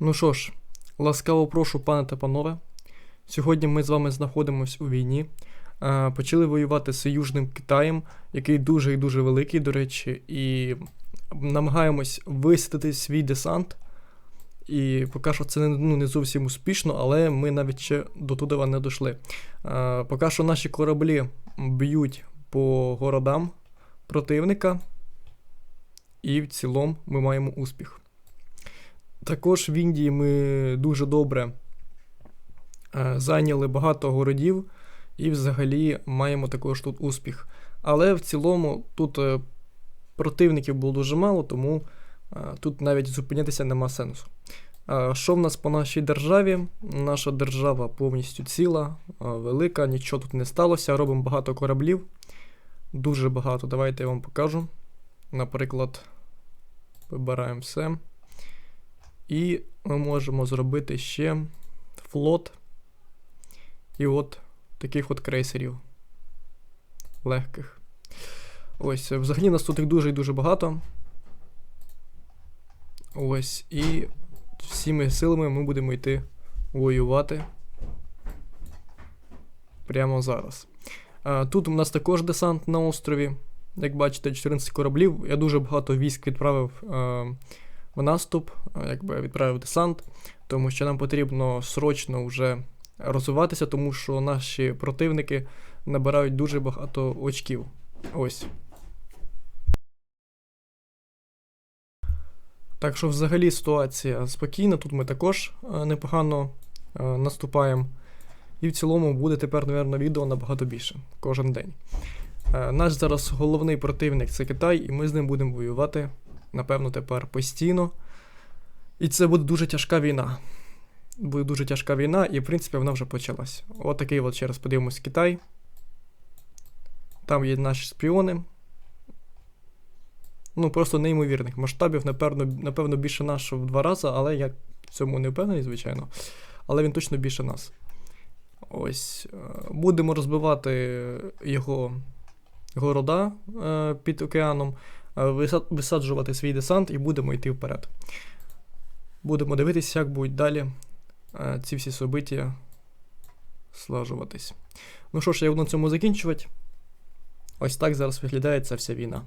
Ну що ж, ласкаво прошу, пане та панове. Сьогодні ми з вами знаходимося у війні. Е, Почали воювати з Южним Китаєм, який дуже і дуже великий, до речі, і намагаємось висадити свій десант. І поки що це ну, не зовсім успішно, але ми навіть ще до туди не дійшли. Е, Поки що наші кораблі б'ють по городам противника, і в цілому ми маємо успіх. Також в Індії ми дуже добре е, зайняли багато городів і взагалі маємо також тут успіх. Але в цілому тут е, противників було дуже мало, тому е, тут навіть зупинятися нема сенсу. Що в нас по нашій державі? Наша держава повністю ціла, велика, нічого тут не сталося. Робимо багато кораблів. Дуже багато. Давайте я вам покажу. Наприклад, вибираємо все. І ми можемо зробити ще флот. І от таких от крейсерів. Легких. Ось, взагалі нас тут їх дуже і дуже багато. Ось, і всіми силами ми будемо йти воювати. Прямо зараз. Тут у нас також десант на острові. Як бачите, 14 кораблів. Я дуже багато військ відправив в наступ, е, якби відправив десант, тому що нам потрібно срочно вже розвиватися, тому що наші противники набирають дуже багато очків. Ось. Так що взагалі ситуація спокійна, тут ми також е, непогано е, наступаємо. І в цілому буде тепер, мабуть, відео набагато більше кожен день. Наш зараз головний противник це Китай, і ми з ним будемо воювати, напевно, тепер постійно. І це буде дуже тяжка війна. Буде дуже тяжка війна, і в принципі вона вже почалась. От такий от ще раз подивимось Китай. Там є наші шпіони. Ну, просто неймовірних масштабів, напевно, напевно, більше нас в два рази, але я в цьому не впевнений, звичайно. Але він точно більше нас. Ось. е, Будемо розбивати його города е, під океаном, висаджувати свій десант і будемо йти вперед. Будемо дивитися, як будуть далі е, ці всі собиття слажуватись. Ну що ж, я буду на цьому закінчувати. Ось так зараз виглядає ця вся війна.